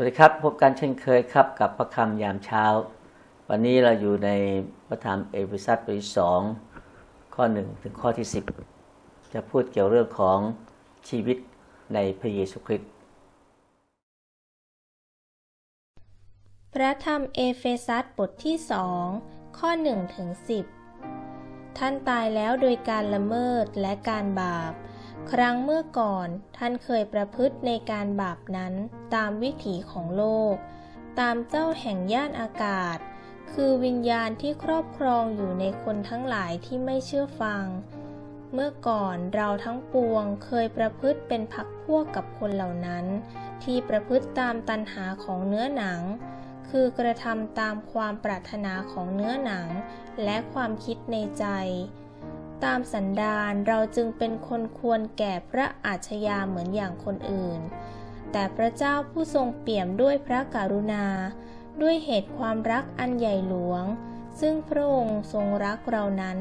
สวัสดีครับ พบกันเช่นเคยครับกับพระคำยามเช้า วันนี้เราอยู่ในพระธรรมเอเฟซัสบทที่สองข้อหนึ่งถึงข้อที่สิบจะพูดเกี่ยวเรื่องของชีวิตในพระเยซูคริสต์พระธรรมเอเฟซัสบทที่สองข้อ1ถึง10ท่านตายแล้วโดยการละเมิดและการบาป ครั้งเมื่อก่อนท่านเคยประพฤติในการบาปนั้นตามวิถีของโลก ตามเจ้าแห่งย่านอากาศ คือวิญญาณที่ครอบครองอยู่ในคนทั้งหลายที่ไม่เชื่อฟัง เมื่อก่อนเราทั้งปวงเคยประพฤติเป็นพักพวกกับคนเหล่านั้น ที่ประพฤติตามตันหาของเนื้อหนัง คือกระทำตามความปรารถนาของเนื้อหนัง และความคิดในใจ ตามสันดานเราจึงเป็นคนควรแก่พระอาชญาเหมือนอย่างคนอื่น แต่พระเจ้าผู้ทรงเปี่ยมด้วยพระกรุณา ด้วยเหตุความรักอันใหญ่หลวง ซึ่งพระองค์ทรงรักเรานั้น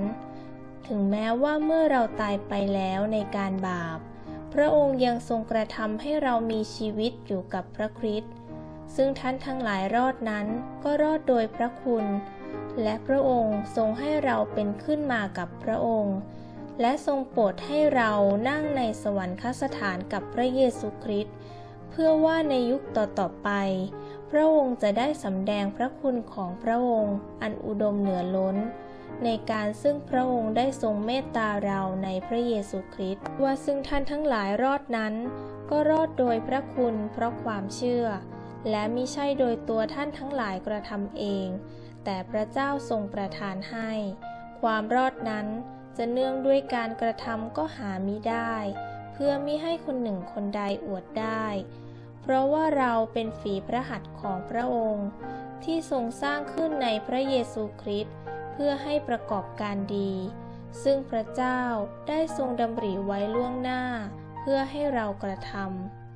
ถึงแม้ว่าเมื่อเราตายไปแล้วในการบาป พระองค์ยังทรงกระทำให้เรามีชีวิตอยู่กับพระคริสต์ซึ่งท่านทั้งหลายรอดนั้นก็รอดโดยพระคุณ และพระองค์ทรงให้เราเป็นขึ้นมากับพระองค์ และทรงโปรดให้เรานั่งในสวรรคสถานกับพระเยซูคริสต์เพื่อว่าในยุคต่อๆไป พระองค์จะได้สำแดงพระคุณของพระองค์อันอุดมเหนือล้น ในการซึ่งพระองค์ได้ทรงเมตตาเราในพระเยซูคริสต์ว่าซึ่งท่านทั้งหลายรอดนั้น ก็รอดโดยพระคุณเพราะความเชื่อ และมิใช่โดยตัวท่านทั้งหลายกระทำเอง แต่พระเจ้าทรงประทานให้ ความรอดนั้นจะเนื่องด้วยการกระทำก็หามิได้ เพื่อมิให้คนหนึ่งคนใดอวดได้ เพราะว่าเราเป็นฝีพระหัตถ์ของพระองค์ ที่ทรงสร้างขึ้นในพระเยซูคริสต์เพื่อให้ประกอบการดี ซึ่งพระเจ้าได้ทรงดำริไว้ล่วงหน้า เพื่อให้เรากระทำ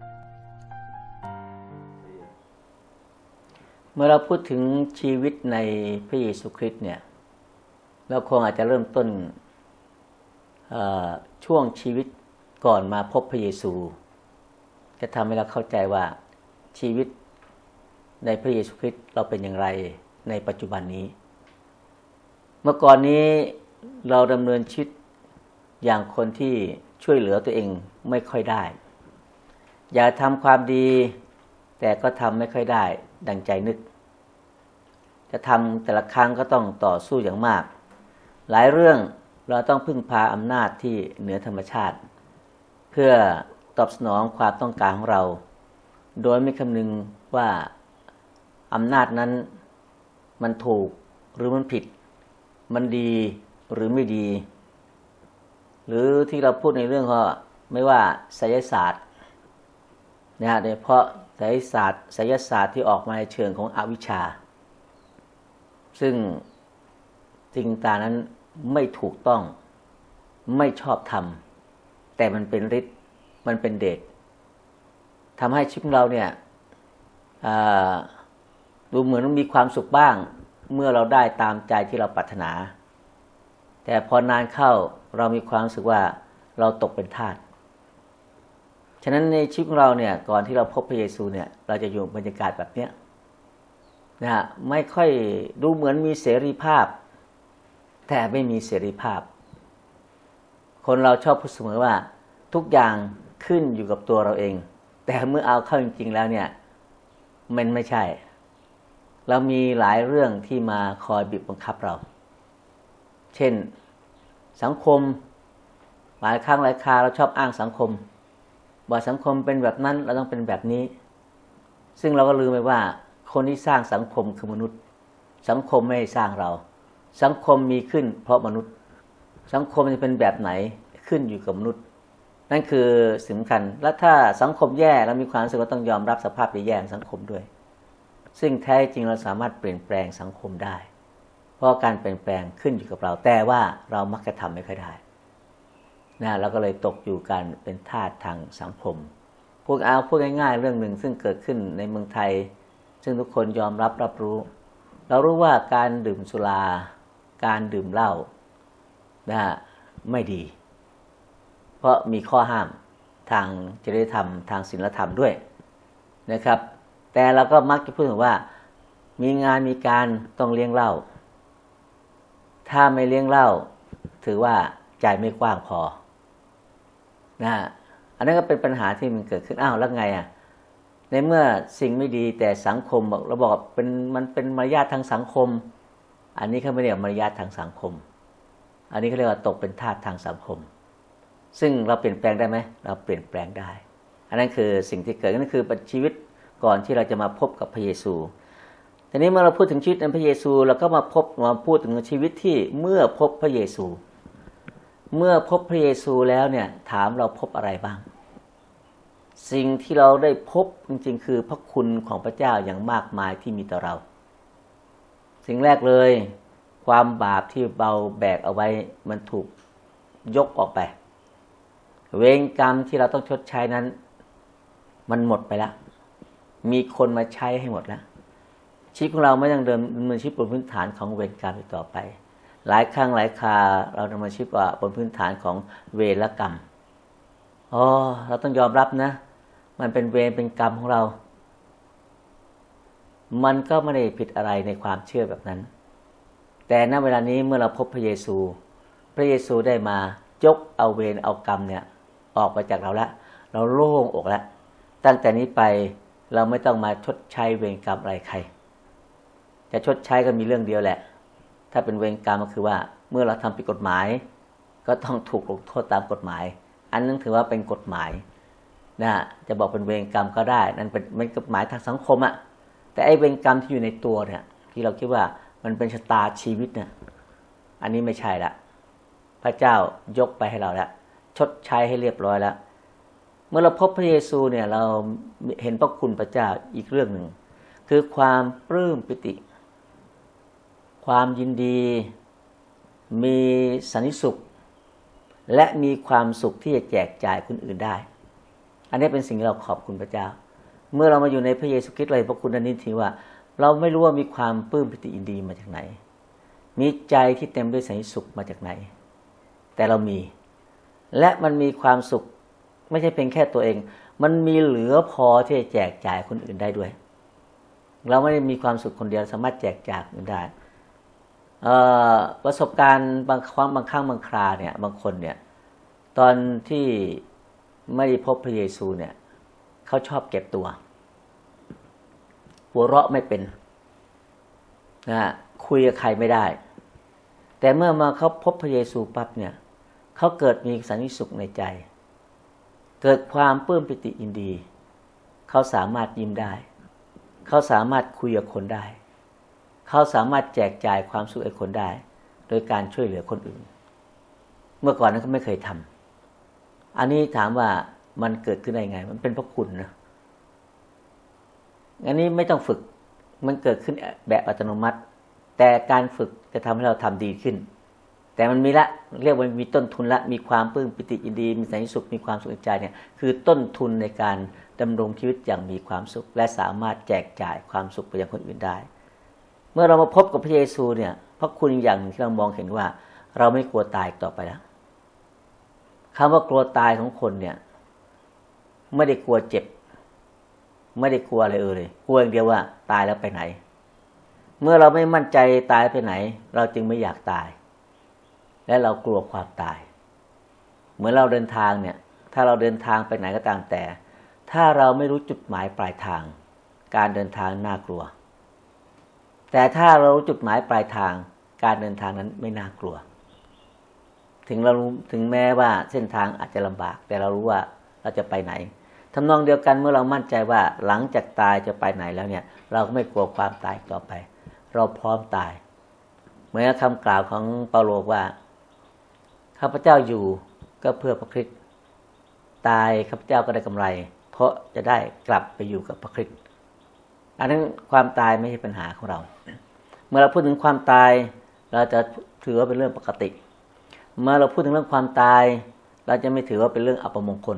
เมื่อเราพูดถึงชีวิตในพระเยซูคริสต์เนี่ย เราคงอาจจะเริ่มต้นช่วงชีวิตก่อนมาพบพระเยซู จะทำให้เราเข้าใจว่าชีวิตในพระเยซูคริสต์เราเป็นอย่างไรในปัจจุบันนี้ เมื่อก่อนนี้เราดำเนินชีวิตอย่างคนที่ช่วยเหลือตัวเองไม่ค่อยได้ อยากทำความดี แต่ก็ทำไม่ค่อยได้ ดังใจนึก จะทำแต่ละครั้งก็ต้องต่อสู้อย่างมาก หลายเรื่องเราต้องพึ่งพาอำนาจที่เหนือธรรมชาติ เพื่อตอบสนองความต้องการของเรา โดยไม่คำนึงว่าอำนาจนั้นมันถูกหรือมันผิด มันดีหรือไม่ดี หรือที่เราพูดในเรื่องก็ไม่ว่าไสยศาสตร์นะฮะโดยเฉพาะ ไสยศาสตร์ไสยศาสตร์ที่ออกมาในเชิงของอวิชชา ซึ่งสิ่งต่างนั้นไม่ถูกต้องไม่ชอบธรรมแต่มันเป็นฤทธิ์มันเป็นเดชทำให้ชีวิตของเราเนี่ยดูเหมือนมีความสุขบ้าง เมื่อเราได้ตามใจที่เราปรารถนา แต่พอนานเข้าเรามีความรู้สึกว่าเราตกเป็นทาส ฉะนั้นในชีวิตของเราเนี่ยก่อนที่เราพบพระเยซูเนี่ย เราจะอยู่บรรยากาศแบบเนี้ยนะฮะไม่ค่อยดูเหมือนมีเสรีภาพ แต่ไม่มีเสรีภาพ คนเราชอบพูดเสมอว่า ทุกอย่างขึ้นอยู่กับตัวเราเอง แต่เมื่อเอาเข้าจริง ๆ แล้วเนี่ย มันไม่ใช่ เรามีหลายเรื่องที่มาคอยบีบบังคับเรา เช่นสังคม หลายครั้งหลายคาเราชอบอ้างสังคม ว่าสังคมเป็นแบบนั้นเราต้องเป็นแบบนี้ ซึ่งเราก็ลืมไปว่า คนที่สร้างสังคมคือมนุษย์ สังคมไม่ได้สร้างเรา สังคมมีขึ้น เพราะมนุษย์ สังคมจะเป็นแบบไหนขึ้นอยู่กับมนุษย์ นั่นคือสำคัญ และถ้าสังคมแย่เรามีความรู้สึกว่าต้องยอมรับสภาพแย่ของสังคมด้วย ซึ่งแท้จริงเราสามารถเปลี่ยนแปลงสังคมได้ เพราะการเปลี่ยนแปลงขึ้นอยู่กับเรา แต่ว่าเรามักจะทำไม่ค่อยได้ นะเราก็เลยตกอยู่การเป็นทาสทางสังคม พวกเอาพูดง่ายๆ เรื่องหนึ่งซึ่งเกิดขึ้นในเมืองไทย ซึ่งทุกคนยอมรับรับรู้ เรารู้ว่าการดื่มสุรา การดื่มเหล้านะฮะไม่ดี เพราะมีข้อห้ามทางจริยธรรมทางศีลธรรมด้วยนะครับ แต่เราก็มักจะพูดถึงว่า มีงานมีการต้องเลี้ยงเหล้าถ้าไม่เลี้ยงเหล้าถือว่าใจไม่กว้างพอ นะฮะอันนั้นก็เป็นปัญหาที่มันเกิดขึ้นอ้าวแล้วไงอะในเมื่อสิ่งไม่ดีแต่สังคมบอกเราบอกเป็นมันเป็นมารยาททางสังคม อันนี้เขาไม่เรียกมารยาททางสังคม อันนี้เขาเรียกว่าตกเป็นทาสทางสังคม ซึ่งเราเปลี่ยนแปลงได้ไหมเราเปลี่ยนแปลงได้ อันนั้นคือสิ่งที่เกิดนั่นคือชีวิตก่อนที่เราจะมาพบกับพระเยซูทีนี้เมื่อเราพูดถึงชีวิตในพระเยซูเราก็มาพบมาพูดถึงชีวิตที่เมื่อพบพระเยซู เมื่อพบพระเยซูแล้วเนี่ยถามเราพบอะไรบ้าง สิ่งที่เราได้พบจริงๆ คือพระคุณของพระเจ้าอย่างมากมายที่มีต่อเรา สิ่งแรกเลย ความบาปที่เบาแบกเอาไว้มันถูกยกออกไป เวรกรรมที่เราต้องชดใช้นั้น มันหมดไปแล้ว มีคนมาใช้ให้หมดแล้วชีวิตของเราไม่ต้องเดิมดำเนินชีวิตบนพื้นฐานของเวรกรรมต่อไป หลายครั้งหลายคาเราดำเนินชีวิตว่าบนพื้นฐานของเวรกรรมอ๋อเราต้องยอมรับนะ มันเป็นเวรเป็นกรรมของเรา มันก็ไม่ได้ผิดอะไรในความเชื่อแบบนั้น แต่ณเวลานี้เมื่อเราพบพระเยซู พระเยซูได้มายกเอาเวรเอากรรมเนี่ยออกไปจากเราแล้วเราโล่งอกแล้วตั้งแต่นี้ไปเราไม่ต้องมาชดใช้เวรกรรมอะไรใคร จะชดใช้ก็มีเรื่องเดียวแหละ ถ้าเป็นเวรกรรมก็คือว่าเมื่อเราทำผิดกฎหมาย ก็ต้องถูกลงโทษตามกฎหมาย อันนั้นถือว่าเป็นกฎหมายนะฮะจะบอกเป็นเวรกรรมก็ได้ นั่นเป็นเป็นกฎหมายทางสังคมอะแต่ไอ้เวรกรรมที่อยู่ในตัวเนี่ยที่เราคิดว่ามันเป็นชะตาชีวิตเนี่ยอันนี้ไม่ใช่ละพระเจ้ายกไปให้เราแล้วชดใช้ให้เรียบร้อยแล้ว เมื่อเราพบพระเยซูเนี่ยเราเห็นพระคุณพระเจ้าอีกเรื่องหนึ่งคือความปลื้มปิติ ความยินดี มีสันติสุข และมีความสุขที่จะแจกจ่ายคนอื่นได้ อันนี้เป็นสิ่งที่เราขอบคุณพระเจ้า เมื่อเรามาอยู่ในพระเยซูคริสต์เราเห็นพระคุณอันนี้ทีว่า เราไม่รู้ว่ามีความปลื้มปิติยินดีมาจากไหน มีใจที่เต็มด้วยสันติสุขมาจากไหน แต่เรามี และมันมีความสุขไม่ใช่เพียงแค่ตัวเอง มันมีเหลือพอที่จะแจกจ่ายคนอื่นได้ด้วย เราไม่ได้มีความสุขคนเดียวสามารถแจกจ่ายคนอื่นได้ ประสบการณ์บางครั้งบางครั้งบางคราเนี่ยบางคนเนี่ยตอนที่ไม่ได้พบพระเยซูเนี่ยเขาชอบเก็บตัว หัวเราะไม่เป็นนะฮะคุยกับใครไม่ได้ แต่เมื่อมาเขาพบพระเยซูปั๊บเนี่ยเขาเกิดมีสันติสุขในใจ เกิดความปลื้มปิติอินดี เขาสามารถยิ้มได้ เขาสามารถคุยกับคนได้ เขาสามารถแจกจ่ายความสุขให้คนได้ โดยการช่วยเหลือคนอื่น เมื่อก่อนนั้นเขาไม่เคยทำอันนี้ถามว่ามันเกิดขึ้นได้ไง มันเป็นเพราะคุณนะอันนี้ไม่ต้องฝึกมันเกิดขึ้นแบบอัตโนมัติ แต่การฝึกจะทำให้เราทำดีขึ้น แต่มันมีละเรียกว่ามีต้นทุนละมีความปลื้มปิติยินดี มีสันติสุขมีความสุขใจเนี่ยคือต้นทุนในการดำรงชีวิตอย่างมีความสุข และสามารถแจกจ่ายความสุขไปยังคนอื่นได้ เมื่อเรามาพบกับพระเยซูเนี่ยพระคุณอย่างหนึ่งที่เรามองเห็นว่า เราไม่กลัวตายอีกต่อไปแล้วคำว่ากลัวตายของคนเนี่ย ไม่ได้กลัวเจ็บ ไม่ได้กลัวอะไรเออเลยกลัวอย่างเดียวว่าตายแล้วไปไหน เมื่อเราไม่มั่นใจตายไปไหน เราจึงไม่อยากตาย และเรากลัวความตาย เหมือนเราเดินทางเนี่ย ถ้าเราเดินทางไปไหนก็ตามแต่ ถ้าเราไม่รู้จุดหมายปลายทาง การเดินทางน่ากลัว แต่ถ้าเรารู้จุดหมายปลายทางการเดินทางนั้นไม่น่ากลัว ถึงเราถึงแม้ว่าเส้นทางอาจจะลำบาก แต่เรารู้ว่าเราจะไปไหนทำนองเดียวกันเมื่อเรามั่นใจว่าหลังจากตายจะไปไหนแล้วเนี่ย เราก็ไม่กลัวความตายต่อไป เราพร้อมตาย เหมือนคำกล่าวของเปาโลว่าข้าพเจ้าอยู่ก็เพื่อพระคริสต์ตายข้าพเจ้าก็ได้กำไร เพราะจะได้กลับไปอยู่กับพระคริสต์อันนั้นความตายไม่ใช่ปัญหาของเรา เมื่อเราพูดถึงความตาย เราจะถือว่าเป็นเรื่องปกติ เมื่อเราพูดถึงเรื่องความตาย เราจะไม่ถือว่าเป็นเรื่องอัปมงคล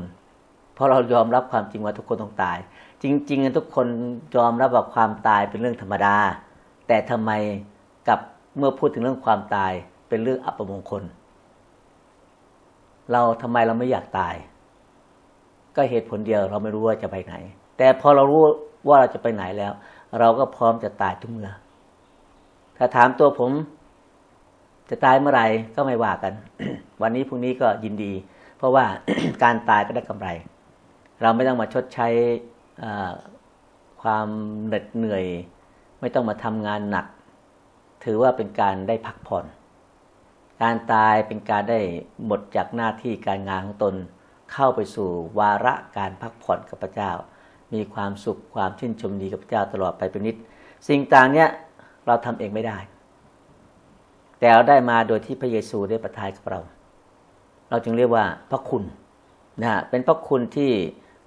เพราะเรายอมรับความจริงว่าทุกคนต้องตาย จริงๆทุกคนยอมรับว่าความตายเป็นเรื่องธรรมดา แต่ทำไมกับเมื่อพูดถึงเรื่องความตายเป็นเรื่องอัปมงคล เราทำไมเราไม่อยากตาย ก็เหตุผลเดียวเราไม่รู้ว่าจะไปไหน แต่พอเรารู้ว่าเราจะไปไหนแล้ว เราก็พร้อมจะตายทุกเมื่อ ถ้าถามตัวผม จะตายเมื่อไหร่ก็ไม่ว่ากัน วันนี้พรุ่งนี้ก็ยินดี เพราะว่าการตายก็ได้กำไร เราไม่ต้องมาชดใช้ความเหน็ดเหนื่อย ไม่ต้องมาทำงานหนัก ถือว่าเป็นการได้พักผ่อน การตายเป็นการได้หมดจากหน้าที่การงานของตน เข้าไปสู่วาระการพักผ่อนกับพระเจ้า มีความสุขความชื่นชมดีกับพระเจ้าตลอดไปเป็นนิด สิ่งต่างเนี้ย เราทำเองไม่ได้ แต่เราได้มาโดยที่พระเยซูได้ประทานกับเรา เราจึงเรียกว่าพระคุณนะฮะเป็นพระคุณที่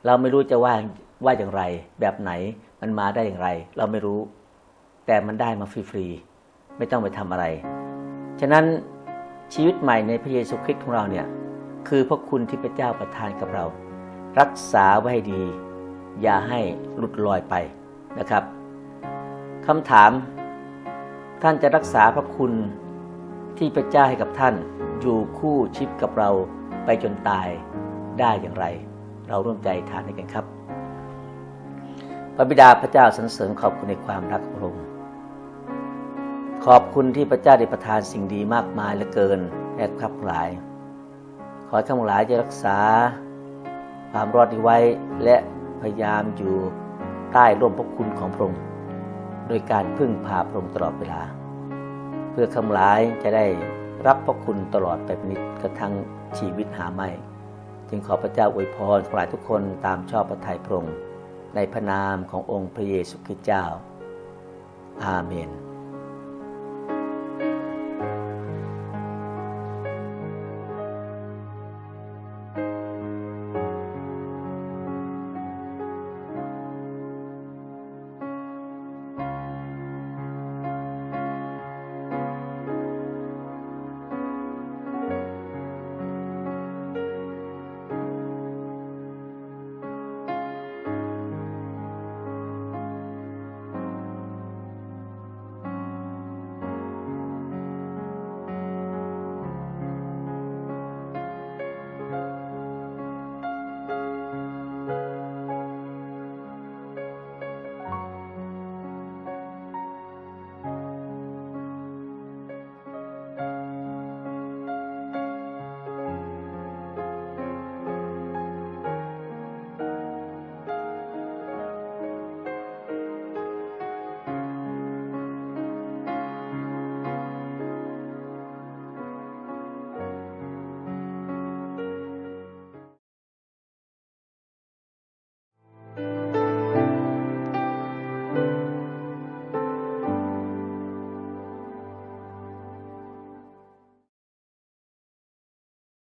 เราไม่รู้จะว่าว่าอย่างไร แบบไหนมันมาได้อย่างไร เราไม่รู้ แต่มันได้มาฟรีๆไม่ต้องไปทำอะไร ฉะนั้นชีวิตใหม่ในพระเยซูคริสต์ของเราเนี่ยคือพระคุณที่พระเจ้าประทานกับเรา รักษาไว้ให้ดี อย่าให้หลุดลอยไปนะครับคำถาม ท่านจะรักษาพระคุณที่พระเจ้าให้กับท่านอยู่คู่ชิดกับเราไปจนตายได้อย่างไร เราร่วมใจทานให้กันครับ พระบิดาพระเจ้าสรรเสริญขอบคุณในความรักของพระองค์ขอบคุณที่พระเจ้าได้ประทานสิ่งดีมากมายเหลือเกินแก่ข้าพหลาย ขอให้ข้าพหลายจะรักษาความรอดไว้และพยายามอยู่ใต้ร่มพระคุณของพระองค์ โดยการพึ่งพาพระองค์ตลอดเวลา เพื่อข้าพหลายจะได้รับพระคุณตลอดไปนิจกระทั่งชีวิตหาไม่ จึงขอพระเจ้าอวยพรขอให้ทุกคนตามชอบพระทัยพระองค์ในพระนามขององค์พระเยซูคริสต์เจ้า อาเมน